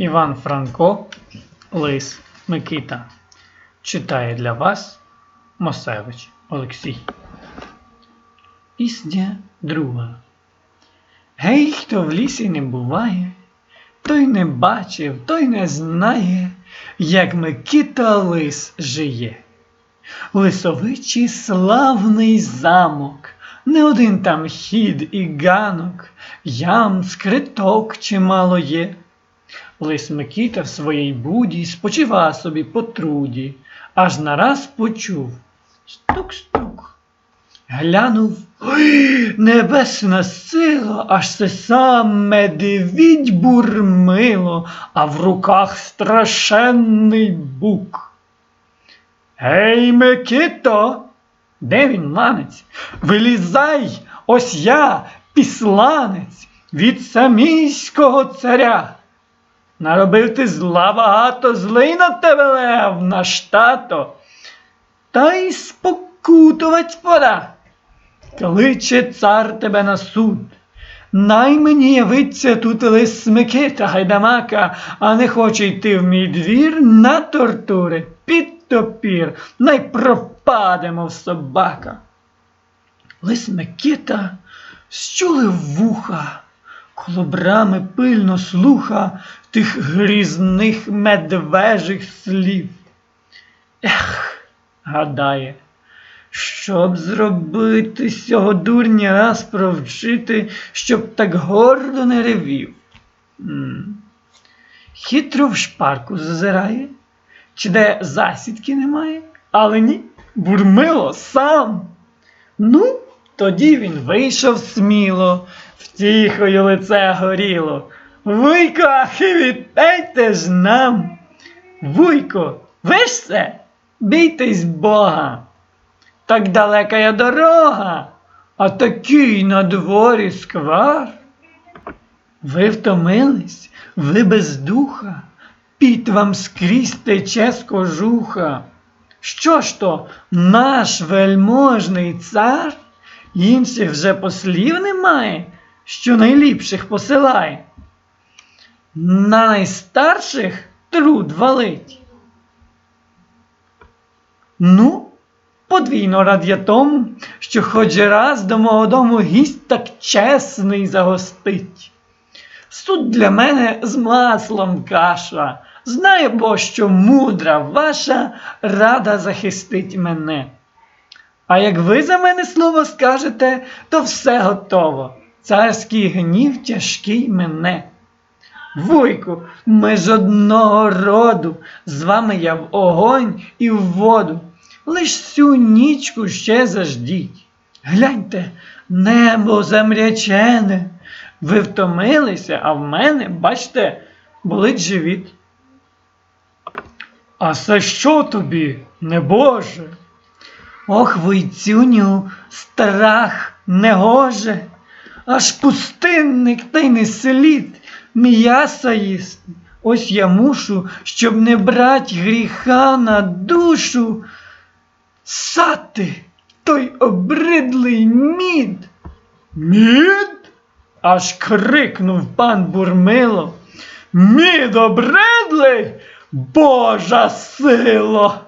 Іван Франко, Лис Микита. Читає для вас Мосевич Олексій. Пісня друга. Гей, хто в лісі не буває, той не бачив, той не знає, як Микита лис жиє. Лисовичий славний замок, не один там хід і ганок, ям, скриток чимало є. Лис Микита в своїй буді спочива собі по труді, аж нараз почув стук-стук. Глянув Ой, небесна сила, аж це саме медвідь бурмило, а в руках страшенний бук. Гей, Микито, де він ланець? Вилізай, ось я, післанець, від самійського царя. Наробив ти зла багато, злий на тебе лев, наш тато, та й спокутувать пора. Кличе цар тебе на суд. Най мені явиться тут лис Микита гайдамака, а не хоче йти в мій двір на тортури, під топір, най пропадемо в собака. Лис Микита щулив вуха, коло брами пильно слуха тих грізних медвежих слів. Ех, гадає, щоб зробити сього дурня раз провчити, щоб так гордо не ревів. Хитро в шпарку зазирає, чи де засідки немає, але ні, бурмило сам. Ну, тоді він вийшов сміло, втіхою лице горіло. Вуйко, ахи, вітайте ж нам. Вуйко, ви ж це, бійтесь Бога. Так далека я дорога, а такий на дворі сквар. Ви втомились, ви без духа, піт вам скрізь тече з кожуха. Що ж то, наш вельможний цар, інших вже послів немає, що найліпших посилає. На найстарших труд валить. Ну, подвійно рад я тому, що хоч раз до мого дому гість так чесний загостить. Суд для мене з маслом каша. Знає бо, що мудра ваша рада захистить мене. А як ви за мене слово скажете, то все готово. Царський гнів тяжкий мене. Вуйку, ми з одного роду, з вами я в огонь і в воду. Лиш цю нічку ще заждіть. Гляньте, небо замрячене. Ви втомилися, а в мене, бачте, болить живіт. А це що тобі, небоже? Ох, войцюню, страх негоже, аж пустинник та й не слід м'яса їсти. Ось я мушу, щоб не брать гріха на душу, сати той обридлий мід. Мід? аж крикнув пан Бурмило. Мід обридлий? Божа сила!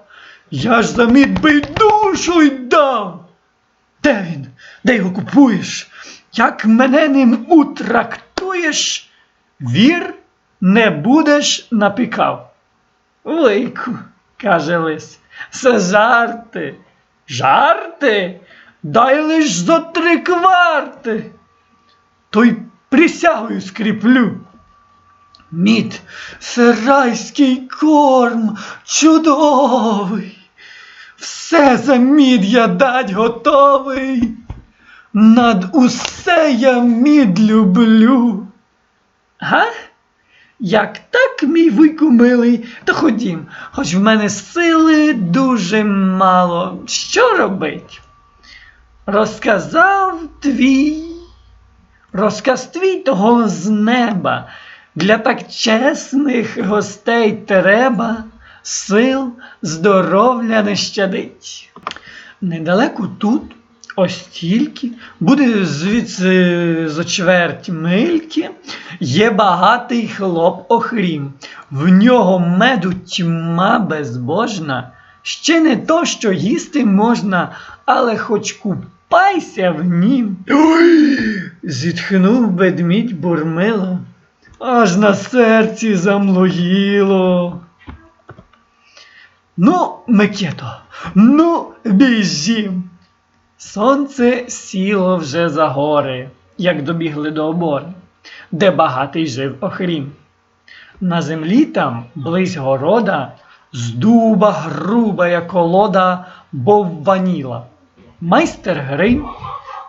Я ж за мід би душу й дав. Де він? Де його купуєш? Як мене ним утрактуєш, вір, не будеш напікав. Лику, каже лис, це жарти. Жарти? Дай лиш зо три кварти. То й присягою скріплю. Мід, це райський корм чудовий. Все за мід я дать готовий. Над усе я мід люблю. Га? Як так, мій вуйку милий, то ходім, хоч в мене сили дуже мало. Що робить? Розказав твій, розказ твій того з неба. Для так чесних гостей треба сил, здоров'я не щадить. Недалеко тут, Ось тільки буде звідси за чверть мильки, є багатий хлоп Охрім. В нього меду тьма безбожна, ще не то, що їсти можна, але хоч купайся в нім. Ой! зітхнув ведмідь бурмило, аж на серці замлоїло. Ну, Микито, ну, біжім. Сонце сіло вже за гори, як добігли до обори, де багатий жив Охрім. На землі там, близь города, з дуба грубая колода бовваніла. Майстер Грим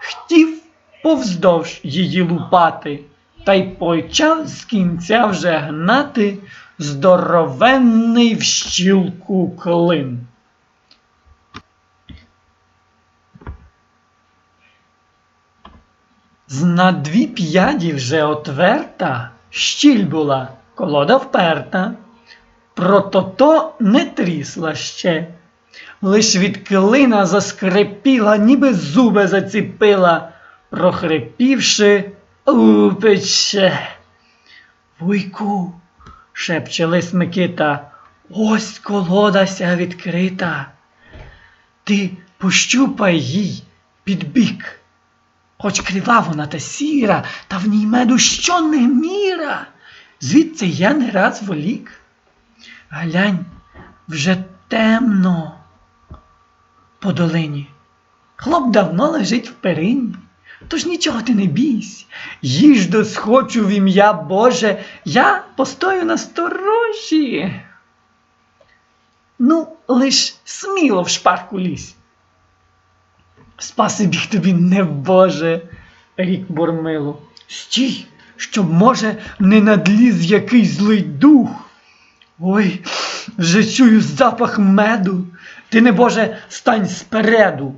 хотів повздовж її лупати, та й почав з кінця вже гнати здоровенний в щілку клин. Зна дві п'яді вже отверта, щіль була, колода вперта. Прото не трісла ще, лиш від клина заскрипіла, ніби зуби заціпила, прохрипівши, упече. Вуйку, шепче лис Микита, ось колодася відкрита. Ти пощупай їй під бік. Хоч крива вона та сіра, та в ній меду що не міра. Звідси я не раз волік. Глянь, вже темно по долині. Хлоп давно лежить в перині. Тож нічого ти не бійсь, їж досхочу в ім'я Боже, я постою на сторожі. Ну, лиш сміло в шпарку лізь. Спаси біг тобі, не Боже, рік Бурмило. Стій, щоб, може, не надліз який злий дух. Ой, вже чую запах меду. Ти, не Боже, стань спереду,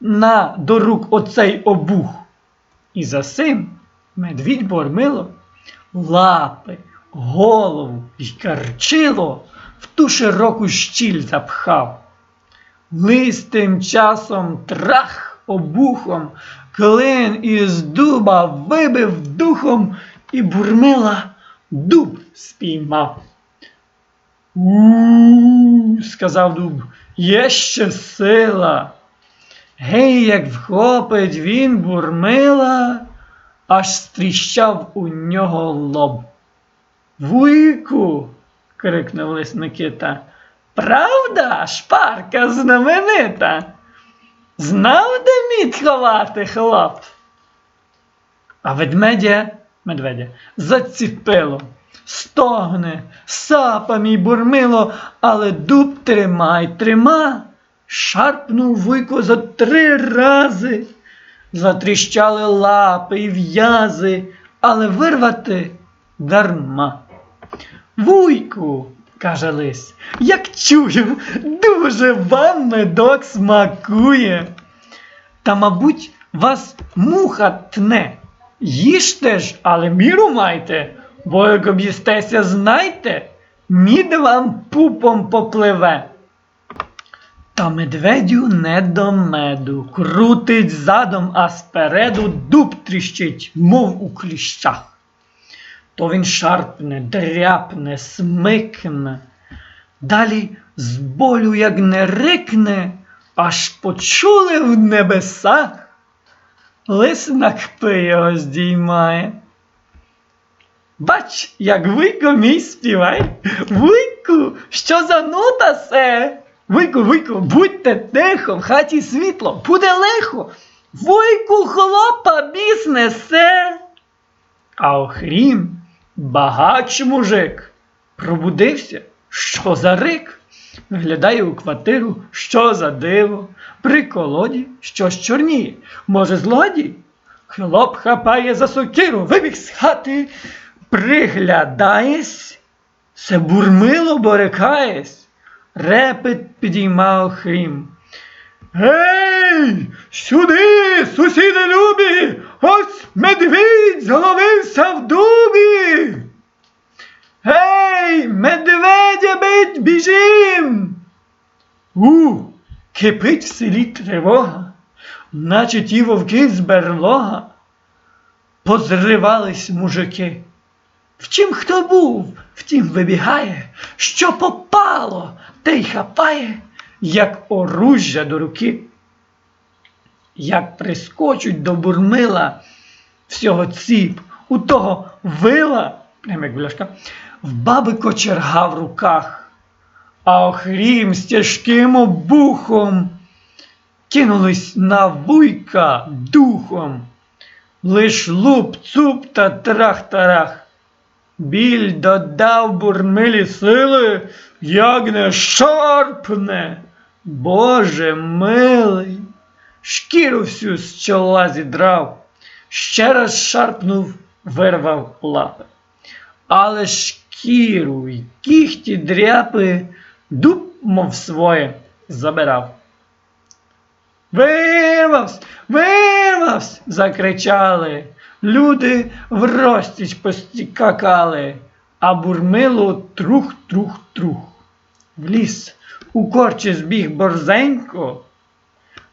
на до рук оцей обух. І за сим медвідь Бурмило лапи, голову й карчило в ту широку щіль запхав. Лист тим часом трах обухом, клин із дуба вибив духом і бурмила дуб спіймав. У, сказав дуб, є ще сила. Гей, як вхопить він бурмила, аж стріщав у нього лоб. Вуйку. крикнув лис Микита. Правда, шпарка знаменита? Знав, де мід ховати хлоп? А ведмедя, медведя, заціпило, стогне, сапа мій бурмило, але дуб тримай, трима. Шарпнув вуйко за три рази, затріщали лапи і в'язи, але вирвати дарма. Вуйку, каже лис, як чую, дуже вам медок смакує. Та, мабуть, вас муха тне. Їжте ж, але міру майте, бо як об'їстеся, знайте, мід вам пупом попливе. Та медведю не до меду, крутить задом, а спереду дуб тріщить, мов у кліщах. То він шарпне, дряпне, смикне, далі з болю, як не рикне, аж почули в небесах, лис на кпи його здіймає. Бач, як вуйко мій співай, вуйку, що за нута се? Вуйку, вуйку, будьте тихо, в хаті світло, буде лихо. Вуйку хлопа біс несе. А охрім, багач мужик, пробудився, що за рик? Виглядає у квартиру, що за диво, при колоді щось чорніє, може, злодій? Хлоп хапає за сокиру, вибіг з хати, приглядаєсь, це бурмило борекаєсь, репет підіймав хрім. Гей, сюди, сусіди любі, ось медвідь зловився в дубі. Гей, медведя бить біжим. У, кипить в селі тривога. наче ті вовки з берлога, позривались мужики. Втім, хто був, втім вибігає, що попало, те й хапає, як оружжя до руки. Як прискочуть до бурмила всього ціп, у того вила, прямо як бляшка, в баби кочерга в руках, а охрім з тяжким обухом кинулись на вуйка духом. Лиш луп, цуп та трах-тарах. Біль додав бурмилі сили, як не шарпне. Боже милий, шкіру всю з чола зідрав, ще раз шарпнув, вирвав лапи. Але шкіру й кіхті дряпи дуб, мов своє, забирав. Вирвавсь, вирвавсь! закричали. Люди в розтіч постікакали, а бурмило трух-трух-трух. В ліс у корчі збіг борзенько,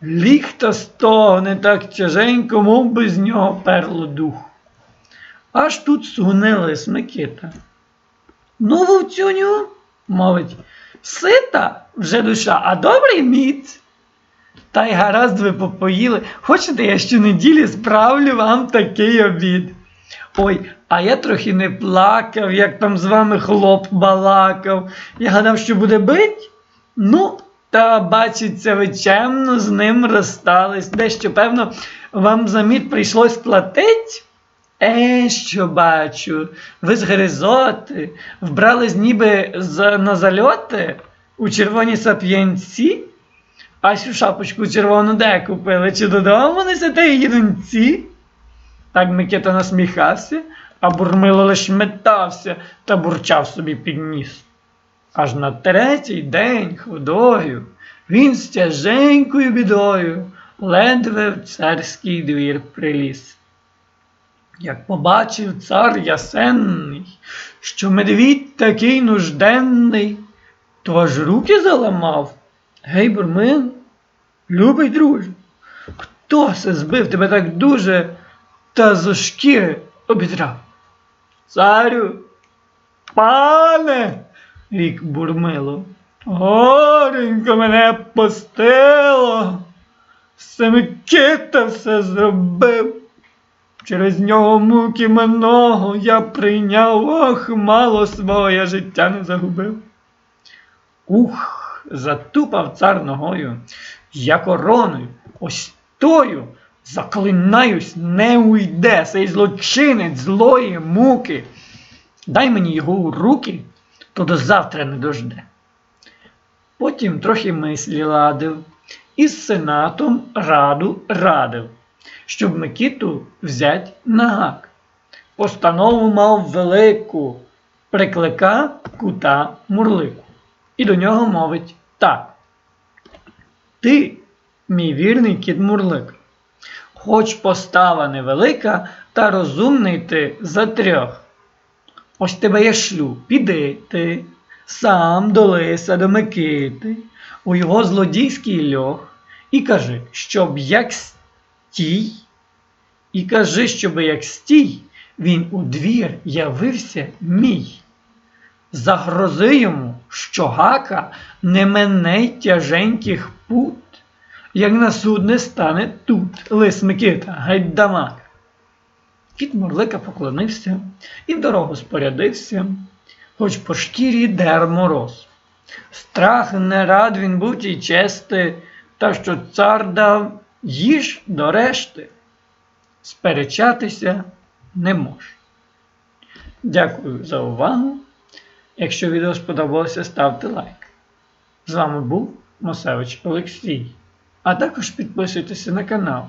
ліхта стогне так тяженько, мов би з нього перло дух. Аж тут сугнилась Микита. Ну, вовцюню, мовить, сита вже душа, а добрий міць. Та й гаразд ви попоїли. Хочете, я щонеділі справлю вам такий обід. Ой, а я трохи не плакав, як там з вами хлоп балакав. Я гадав, що буде бить. Ну, та бачиться, ви чемно з ним розстались. Дещо, певно, вам заміт прийшлось платить. Е, що бачу, ви з гризоти, вбрались ніби за, на зальоти у червоній сап'янці. А цю шапочку червону де купили? Чи додому несете її? Так Микита насміхався, а бурмило лиш метався та бурчав собі під ніс. Аж на третій день ходою він з тяженькою бідою ледве в царський двір приліз. Як побачив цар ясенний, що медвідь такий нужденний, то аж руки заламав. Гей, бурмин, любий друже, хто се збив тебе так дуже та зо шкіри обідрав? Царю, пане, рік бурмило, горенько мене пустило, Семикита все зробив. Через нього муки много я прийняв, ох, мало свого я життя не загубив. Ух, затупав цар ногою, я короною, ось тою, заклинаюсь, не уйде цей злочинець злої муки. Дай мені його у руки, то до завтра не дожде. Потім трохи мислі ладив і з сенатом раду радив, щоб Микиту взять на гак. Постанову мав велику, приклика кута мурлику. І до нього мовить так. Ти, мій вірний кіт Мурлик, хоч постава невелика, та розумний ти за трьох. Ось тебе я шлю, піди ти, сам до лиса до Микити, у його злодійський льох, і кажи, щоб як стій, і кажи, щоб як стій, він у двір явився мій. Загрози йому, що гака не мене тяженьких пут, як на суд не стане тут, лис Микита, гайдамак. Кіт Мурлика поклонився і в дорогу спорядився, хоч по шкірі дер мороз. Страх не рад він був тій чести, та що цар дав їж до решти. Сперечатися не може. Дякую за увагу. Якщо відео сподобалося, ставте лайк. З вами був Мосевич Олексій. А також підписуйтеся на канал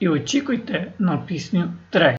і очікуйте на пісню 3.